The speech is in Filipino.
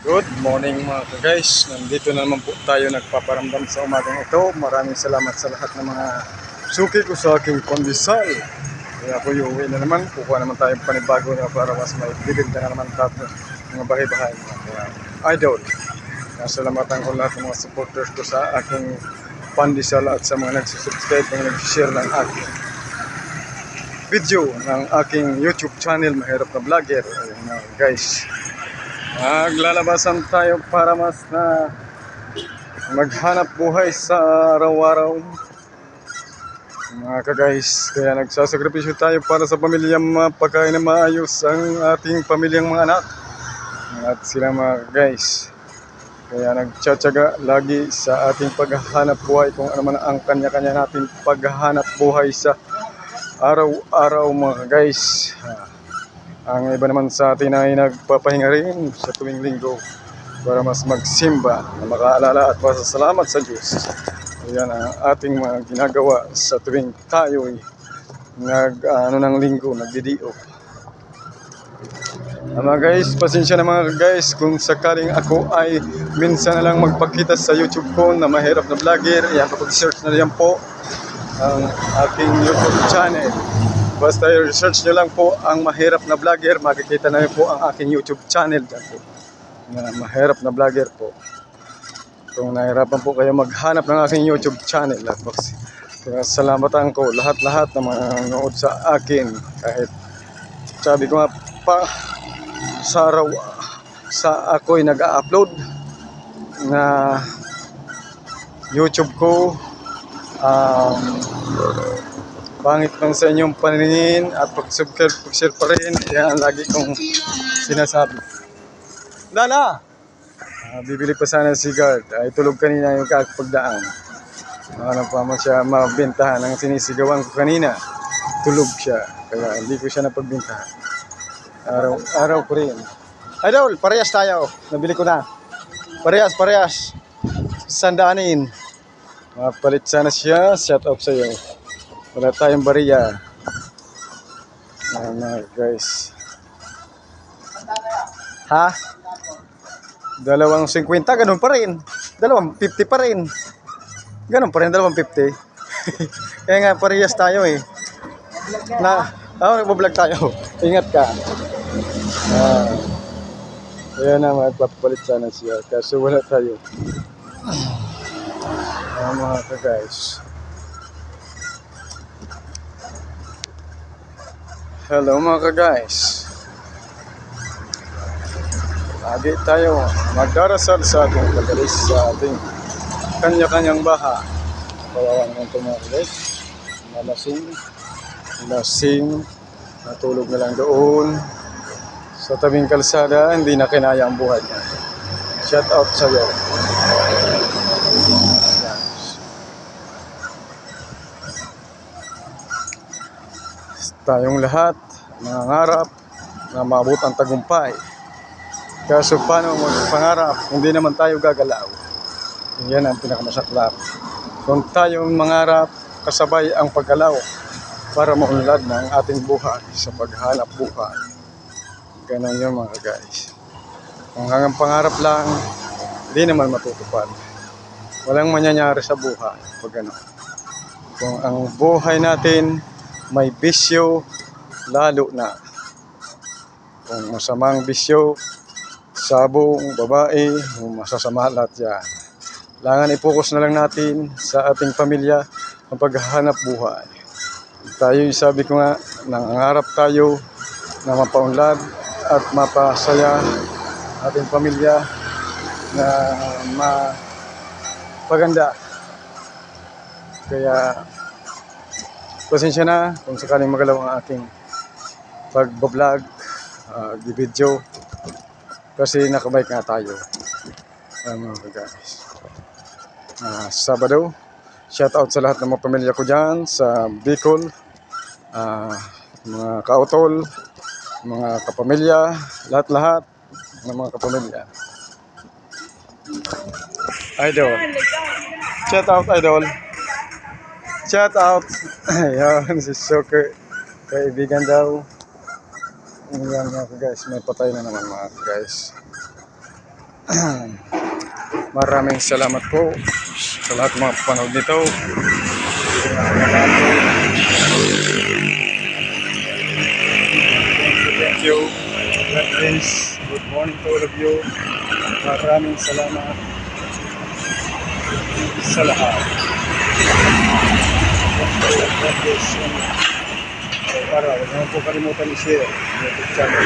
Good morning mga guys. Nandito na naman po tayo nagpaparamdam sa umagang ito. Maraming salamat sa lahat ng mga suki ko sa aking kondisal. Kaya ako uwi na naman. Kukuha naman tayo panibago na para mas may bibig na naman tayo mga bahay-bahay. Idol. Nasalamatan ko lahat ng mga supporters ko sa aking pandesal at sa mga nagsusubscribe at nag-share ng aking video ng aking YouTube channel Mahirap na Vlogger. Ayun na guys. Maglalabasan tayo para mas na maghanap buhay sa araw-araw. Mga ka-guys, kaya nagsasakripisyo tayo para sa pamilyang mapakain na maayos ang ating pamilyang mga anak. At sila mga guys, kaya nagtsatsaga lagi sa ating paghahanap buhay kung ano man ang kanya-kanya natin paghahanap buhay sa araw-araw mga guys. Ang iba naman sa atin ay nagpapahinga rin sa tuwing linggo para mas magsimba na makaalala at pasasalamat sa Diyos. Ayan ang ating mga ginagawa sa tuwing tayo ay nag ano ng linggo, nagdidiok. Ah, mga guys, pasensya na mga guys kung sakaling ako ay minsan na lang magpakita sa YouTube ko na mahirap na vlogger. Yan, kapag search na yan po ang aking YouTube channel. Basta i-search nyo lang po ang mahirap na vlogger, makikita na po ang aking YouTube channel dyan po. Na mahirap na vlogger po. Kung nahirapan po kayo maghanap ng aking YouTube channel, at box. Kaya salamatan ko lahat-lahat ng mga nanood sa akin. Kahit sabi ko nga pa sa araw sa ako'y nag-upload na YouTube ko um, pangit lang sa inyong paningin at pag-subscribe, pag-share pa rin. Yan ang lagi kong sinasabi. Lala! Ah, bibili pa sana si guard. Ay tulog kanina yung kakapagdaan. Ano pa mo siya mabentahan ang sinisigawan ko kanina. Tulog siya. Kaya hindi ko siya napagbentahan. Araw, araw ko rin. Idol, parehas tayo. Nabili ko na. Parehas, parehas. Sandaanin. Mapalit sana siya. Shout out sa iyo. Wala tayong bariya. Ayan na guys. Ha? Dalawang 50, ganun pa rin. Dalawang 50 pa rin. Ganun pa rin, dalawang 50. Kaya nga, parehas tayo eh. Na, oh, nagbablog tayo. Ingat ka. Ah. Kaya na, magpapalit sana siya. Kaso wala tayo. Ah, mga ka-guys. Hello mga ka-guys. Lagi tayo magdarasal sa ating pagalis sa ating kanya-kanyang baha. Kawawa naman ito mga guys. Malasing, lasing, natulog na lang doon. Sa tabing kalsada, hindi na kinaya ang buhay niya. Shout out sa iyo. Yan. Tayong lahat, nangangarap na maabot ang tagumpay. Kaso paano magpangarap, hindi naman tayo gagalaw. Yan ang pinakamasaklap. Kung tayo mangarap, kasabay ang paggalaw para maunlad ng ating buhay sa paghanap buhay. Ganun yun mga guys. Kung hanggang pangarap lang, hindi naman matutupad. Walang mangyayari sa buhay pag ano. Kung ang buhay natin may bisyo, lalo na. Kung masamang bisyo, sabong, babae, masasama lahat yan. Kailangan i-focus na lang natin sa ating pamilya ang paghahanap buhay. Tayo, sabi ko nga, nangangarap tayo na mapaunlad at mapasaya ating pamilya na mapaganda. Kaya, pasensya na kung sakaling magalaw ang aking pagbablog, uh, video, kasi nakabike nga tayo. Ano mga guys. Ah, Sabado, shout out sa lahat ng mga pamilya ko dyan sa Bicol, ah, mga kautol, mga kapamilya, lahat-lahat ng mga kapamilya. Idol. Shout out, Idol. Shout out. Ayan, si Shoker. Kaibigan daw. Ayan mga guys, may patay na naman mga guys. Maraming salamat po sa lahat mga panood nito. Thank you. God bless. Good morning to all of you. Maraming salamat sa lahat. God bless. Para, huwag naman po kalimutan i-share ang YouTube channel.